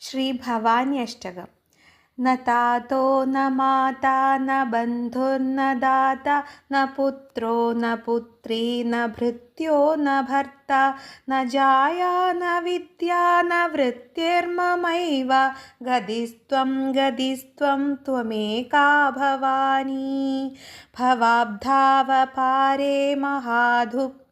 श्रीभवान्यष्टकम्। न तातो न माता न बन्धुर्न दाता न पुत्रो न पुत्री न भृत्यो न भर्ता न जाया न विद्या न वृत्तिर्ममैव। गदिस्त्वं गदिस्त्वं त्वमेका भवानी। भवाब्धावपारे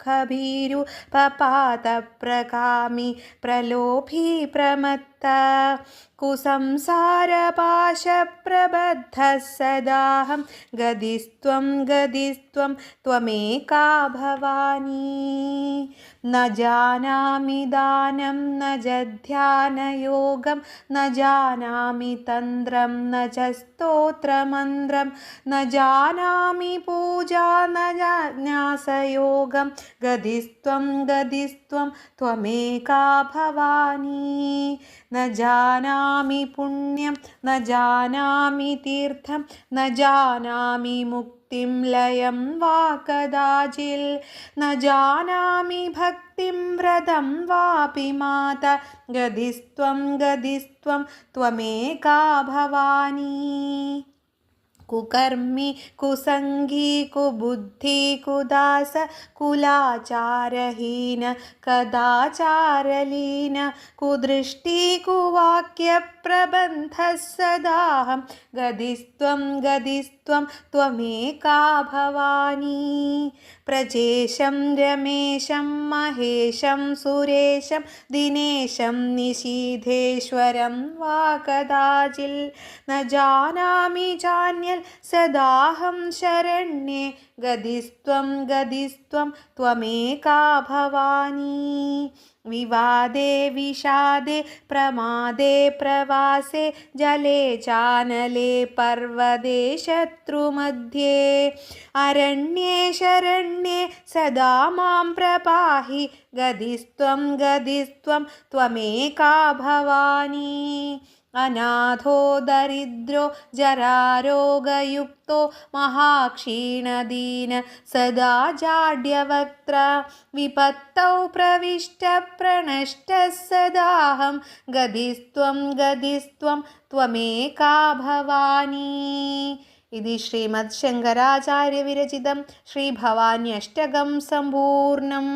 महादुःखभीरुपपातप्रकामि प्रलोभी प्रमत्ता। कुसंसारपाशप्रबद्धः सदाहं। गदिस्त्वं गदिस्त्वं त्वमेका भवानी। न जानामि दानं, न जध्यानयोगं। न जानामि तन्द्रं न च स्तोत्रमन्त्रं। न जानामि पूजा, न न्यासयोगं। गदिस्त्वं गदिस्त्वं त्वमेका भवानी। न जानामि पुण्यं, न जानामि तीर्थं, न जानामि मुक्तिं लयं वा कदाचिल्। न जानामि भक्तिं व्रतं वापि माता। गदिस्त्वं गदिस्त्वं त्वमेका भवानी। कुकर्मि कुसङ्गी कुबुद्धि, कुदास, कुलाचारहीन, कदाचारलीन, कुदृष्टि कुवाक्यप्रबन्धः सदाहं गदिस्त्वं गदिस्त्वं त्वमेका भवानी। प्रजेशं, रमेशं, महेशं, सुरेशं, दिनेशं निशीधेश्वरं वा कदाचिल्। न जानामि सदाहं शरण्ये, गदिस्त्वं गदिस्त्वं त्वमेका भवानी। विवादे, विषादे, प्रमादे, प्रवासे, जले, चानले, पर्वदे, शत्रुमध्ये। अरण्ये, शरण्ये, सदा माँ प्रपाहि, गदिस्त्वं गदिस्त्वं भवानी। അനാഥോ ദരിദ്രോ ജരാരോഗയുക്തോ മഹാക്ഷീണദീന സദാ ജാഡ്യവക്ത്ര വിപത്തൗ പ്രവിഷ്ട പ്രണഷ്ട സദാഹം ഗതിസ്ത്വം ഗതിസ്ത്വം ത്വമേകാ ഭവാനീ ഇതി ശ്രീമദ് ശങ്കരാചാര്യ വിരചിതം ശ്രീ ഭവാന്യഷ്ടകം സമ്പൂർണം